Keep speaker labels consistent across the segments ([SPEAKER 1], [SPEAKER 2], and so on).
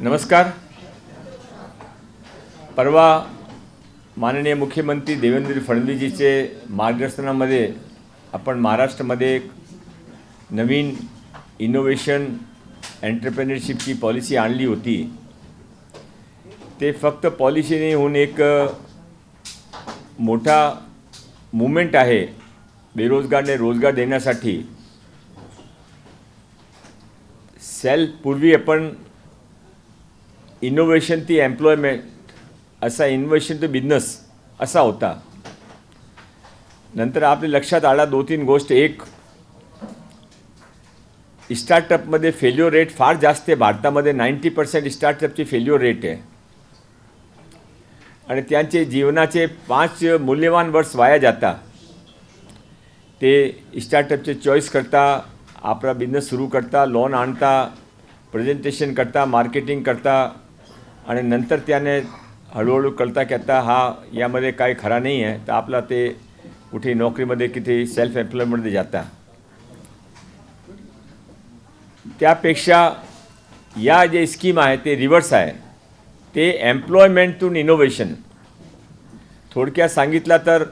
[SPEAKER 1] नमस्कार. परवा माननीय मुख्यमंत्री देवेंद्र फडणवीसजीचे मार्गदर्शनामध्ये आपण महाराष्ट्रामध्ये एक नवीन इनोव्हेशन एंटरप्रेनरशिपची पॉलिसी आणली होती. ते फक्त पॉलिसीने होऊन एक मोठा मुवमेंट आहे बेरोजगारने रोजगार देण्यासाठी. सेल्फ पूर्वी आपण इनोव्हेशन ती एम्प्लॉयमेंट असा इनोव्हेशन टू बिझनेस असा होता. नंतर आपल्या लक्षात आला दोन तीन गोष्ट. एक स्टार्टअपमध्ये फेल्युअर रेट फार जास्त आहे. भारतामध्ये नाईंटी पर्सेंट स्टार्टअपची फेल्युअर रेट आहे. आणि त्यांचे जीवनाचे पाच मूल्यवान वर्ष वाया जाता. ते स्टार्टअपचे चॉईस करता आपला बिझनेस सुरू करता लोन आणता प्रेझेंटेशन करता मार्केटिंग करता आणि नंतर त्याने हळूहळू कळता की आता हा यामध्ये काही खरा नाही आहे तर आपला ते कुठे नोकरीमध्ये किती सेल्फ एम्प्लॉयमेंटमध्ये जाता. त्यापेक्षा या जे स्कीम आहे ते रिव्हर्स आहे. ते एम्प्लॉयमेंट टू इनोव्हेशन थोडक्यात सांगितलं तर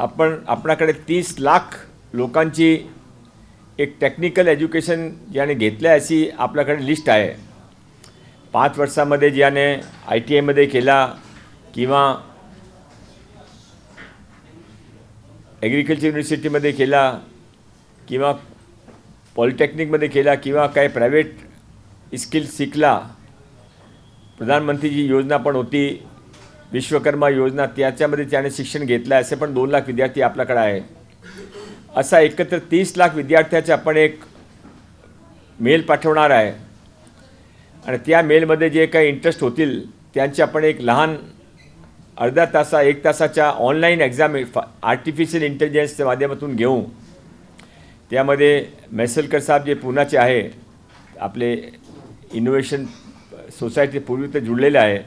[SPEAKER 1] आपण आपणाकडे तीस लाख लोकांची एक टेक्निकल एज्युकेशन ज्याने घेतलं आहे अशी आपल्याकडे लिस्ट आहे. पाच वर्षामध्ये ज्याने आय टी आयमध्ये केला किंवा ॲग्रिकल्चर युनिव्हर्सिटीमध्ये केला किंवा पॉलिटेक्निकमध्ये केला किंवा काही प्रायव्हेट स्किल शिकला प्रधानमंत्रीची योजना पण होती विश्वकर्मा योजना त्याच्यामध्ये त्याने शिक्षण घेतलं आहे असे पण दोन लाख विद्यार्थी आपल्याकडे आहे. असा एकत्र तीस लाख विद्यार्थ्याचा आपण एक मेल पाठवणार आहे. आणि त्या मेलमध्ये जे काही इंटरेस्ट होतील त्यांचे आपण एक लहान अर्धा तासा एक तासाच्या ऑनलाईन एक्झाम आर्टिफिशियल इंटेलिजन्सच्या माध्यमातून घेऊ. त्यामध्ये मैसलकर साहेब जे पुण्याचे आहे आपले इनोव्हेशन सोसायटी पूर्वी ते जुळलेले आहे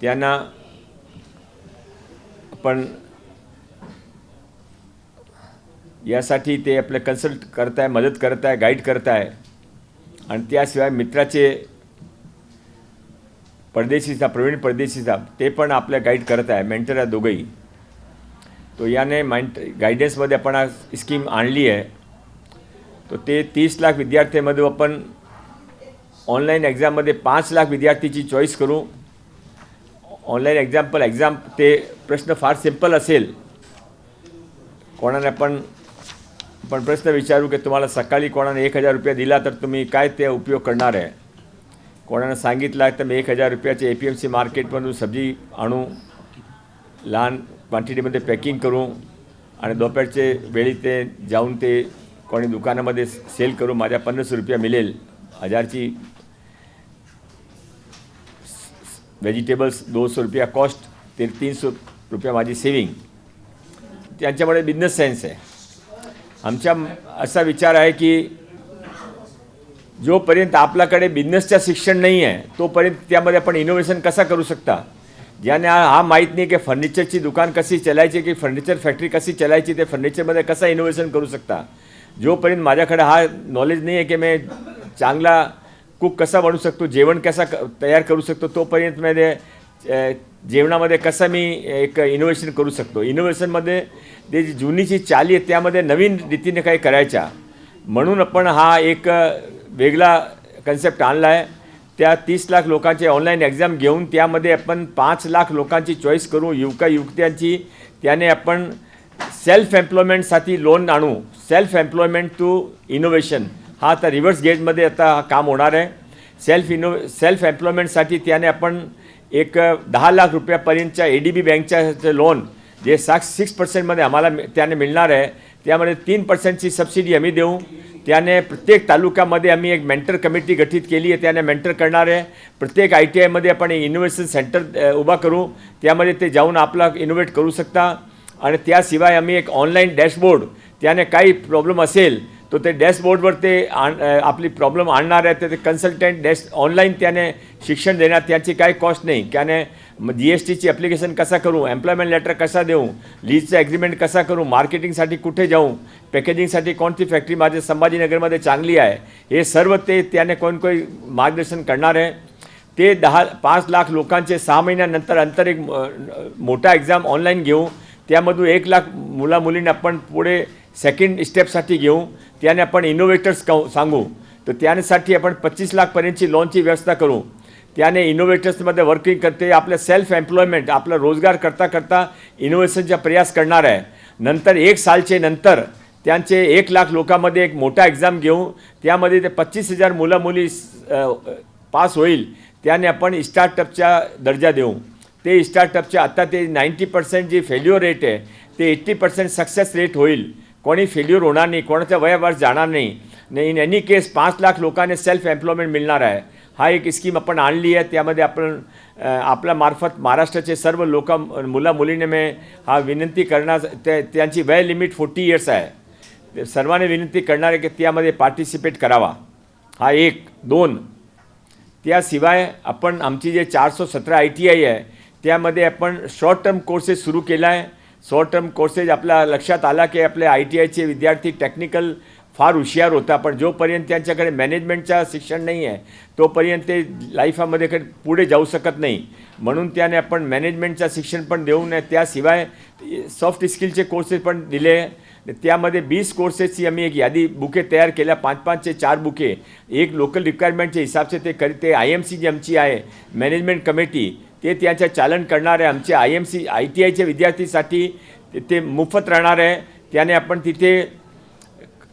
[SPEAKER 1] त्यांना आपण यासाठी ते आपले कन्सल्ट करत आहे मदत करत आहे गाईड करत आहे आणि त्याशिवाय मित्राचे परदेशीचा प्रवीण परदेशीचा ते पण आपल्या गाईड करत आहे मेंटर आहे दोघंही. तो याने माइंट गायडन्समध्ये आपण आज स्कीम आणली आहे. तर ते तीस लाख विद्यार्थ्यांमध्ये आपण ऑनलाईन एक्झाममध्ये पाच लाख विद्यार्थीची चॉईस करू. ऑनलाईन एक्झाम्पल एक्झाम ते प्रश्न फार सिंपल असेल. कोणाने आपण आपण प्रश्न विचारू की तुम्हाला सकाळी कोणाने एक हजार रुपये दिला तर तुम्ही काय ते उपयोग करणार आहे. कोणानं सांगितलं तर मी एक हजार रुपयाचे ए पी एम सी मार्केटमधून सब्जी आणू. लहान क्वांटिटीमध्ये पॅकिंग करू. आणि दुपारचे वेळी ते जाऊन ते कोणी दुकानामध्ये सेल करू. माझ्या पन्नास रुपया मिळेल. हजारची व्हेजिटेबल्स दोनशे रुपया कॉस्ट ते तीनशे रुपया माझी सेविंग त्यांच्यामुळे बिझनेस सेन्स आहे. आमच्या असा विचार आहे की जोपर्यंत आपल्याकडे बिझनेसचं शिक्षण नाही आहे तोपर्यंत त्यामध्ये आपण इनोव्हेशन कसा करू शकता? ज्याने हा माहीत नाही की फर्निचरची दुकान कशी चलायची की फर्निचर फॅक्टरी कशी चलायची ते फर्निचरमध्ये कसं इनोव्हेशन करू शकता? जोपर्यंत माझ्याकडे हा नॉलेज नाही आहे की मी चांगला कुक कसा बनू शकतो जेवण कसा क तयार करू शकतो तोपर्यंत मध्ये जेवणामध्ये कसं मी एक इनोव्हेशन करू शकतो? इनोव्हेशनमध्ये ते जी जुनीची चाली आहे त्यामध्ये नवीन रीतीने काही करायच्या. म्हणून आपण हा एक वेगळा कन्सेप्ट आणला आहे. त्या तीस लाख लोकांचे ऑनलाईन एक्झाम घेऊन त्यामध्ये आपण पाच लाख लोकांची चॉईस करू युवका युवत्यांची. त्याने आपण सेल्फ एम्प्लॉयमेंटसाठी लोन आणू. सेल्फ एम्प्लॉयमेंट टू इनोव्हेशन हा आता रिव्हर्स गेटमध्ये आता हा काम होणार आहे. सेल्फ इनो सेल्फ एम्प्लॉयमेंटसाठी त्याने आपण एक दहा लाख रुपयापर्यंतच्या ए डी बी बँकच्या लोन जे साक्स सिक्स पर्सेंटमध्ये आम्हाला त्याने मिळणार आहे. त्यामध्ये तीन पर्सेंटची सबसिडी आम्ही देऊ. त्याने प्रत्येक तालुक्यामध्ये आम्ही एक मेंटर कमिटी गठीत केली आहे. त्याने मेंटर करणार आहे प्रत्येक आय टी आयमध्ये आपण इनोव्हेशन सेंटर उभा करू. त्यामध्ये ते जाऊन आपला इनोव्हेट करू शकता. आणि त्याशिवाय आम्ही एक ऑनलाईन डॅशबोर्ड त्याने काही प्रॉब्लेम असेल तो ते डॅशबोर्डवर ते आण आपली प्रॉब्लेम आणणार आहे तर ते कन्सल्टंट डॅश ऑनलाईन त्याने शिक्षण देण्यात त्याची काही कॉस्ट नाही. त्याने जी एस टीची ॲप्लिकेशन कसा करू एम्प्लॉयमेंट लेटर कसा देऊ लीजचा ॲग्रीमेंट कसा करू मार्केटिंगसाठी कुठे जाऊ पॅकेजिंगसाठी कोणती फॅक्टरी माझ्या संभाजीनगरमध्ये चांगली आहे हे सर्व ते त्याने कोण कोण मार्गदर्शन करणार आहे. ते दहा पाच लाख लोकांचे सहा महिन्यानंतर अंतर एक मोठा एक्झाम ऑनलाईन घेऊ त्यामधून एक लाख मुला मुलींना आपण पुढे सेकंड स्टेपसाठी घेऊ त्याने आपण इनोव्हेटर्स सांगू. तर त्यासाठी आपण पच्चीस लाखपर्यंतची लोनची व्यवस्था करू. त्याने इनोव्हेटर्समध्ये वर्किंग करते आपलं सेल्फ एम्प्लॉयमेंट आपला रोजगार करता करता इनोव्हेशनचा प्रयास करणार आहे. नंतर एक सालचे नंतर त्यांचे एक लाख लोकांमध्ये एक मोठा एक्झाम घेऊ. त्यामध्ये ते पच्चीस हजार मुलं मुली पास होईल. त्याने आपण स्टार्टअपचा दर्जा देऊ. ते स्टार्टअपचे आता ते नाईंटी पर्सेंट जी फेल्युअर रेट आहे ते एट्टी पर्सेंट सक्सेस रेट होईल. कोणी फेल्युअर होणार नाही कोणाच्या वयावर जाणार नाही. नाही इन एनी केस पाच लाख लोकांना सेल्फ एम्प्लॉयमेंट मिळणार आहे. हा एक स्कीम आपण आणली आहे त्यामध्ये आपण आपल्या मार्फत महाराष्ट्राचे सर्व लोक मुला मुलींना मी हा विनंती करणार त्या त्यांची वय लिमिट फोर्टी इयर्स आहे. सर्वांनी विनंती करणार आहे की त्यामध्ये पार्टिसिपेट करावा. हा एक. दोन. त्याशिवाय आपण आमची जे चारशे सतरा आय टी आय आहे त्यामध्ये आपण शॉर्ट टर्म कोर्सेस सुरू केला आहे शॉर्ट टर्म कोर्सेस आपल्या लक्षात आला की आपले आय टी आयचे विद्यार्थी टेक्निकल फार हुशियार होता पण जोपर्यंत त्यांच्याकडे मॅनेजमेंटचा शिक्षण नाही आहे तोपर्यंत ते लाईफामध्ये पुढे जाऊ शकत नाही. म्हणून त्याने आपण मॅनेजमेंटचं शिक्षण पण देऊ नये. त्याशिवाय सॉफ्ट स्किलचे कोर्सेस पण दिले. त्यामध्ये वीस कोर्सेसची आम्ही एक यादी बुके तयार केल्या. पाच पाचचे चार बुके. एक लोकल रिक्वायरमेंटच्या हिसाबचे ते करी ते आय एम सी जी आमची आहे. मॅनेजमेंट कमिटी ते त्याचं चालन करणारे आमचे I M C I T आयच्या विद्यार्थीसाठी ते- ते मोफत राहणार. आहे त्याने आपण तिथे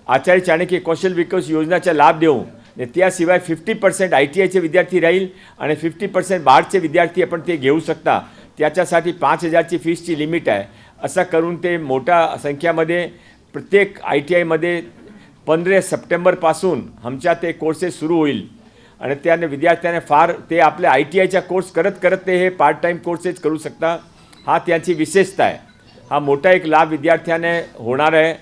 [SPEAKER 1] आचार्य चाणक्य कौशल विकास योजनाचा लाभ देऊ. आणि त्याशिवाय फिफ्टी पर्सेंट आय टी आयचे विद्यार्थी राहील आणि फिफ्टी पर्सेंट बाहेरचे विद्यार्थी आपण ते घेऊ शकता. त्याच्यासाठी पाच हजारची फीसची लिमिट आहे. असं करून ते मोठ्या संख्यामध्ये प्रत्येक आय टी आयमध्ये पंधरा सप्टेंबरपासून आमच्या ते कोर्सेस सुरू होईल. आणि त्याने विद्यार्थ्याने फार ते आपल्या आय टी आयचा कोर्स करत करत ते हे पार्ट टाईम कोर्सेस करू शकता. हा त्यांची विशेषता आहे. हा मोठा एक लाभ विद्यार्थ्याने होणार आहे.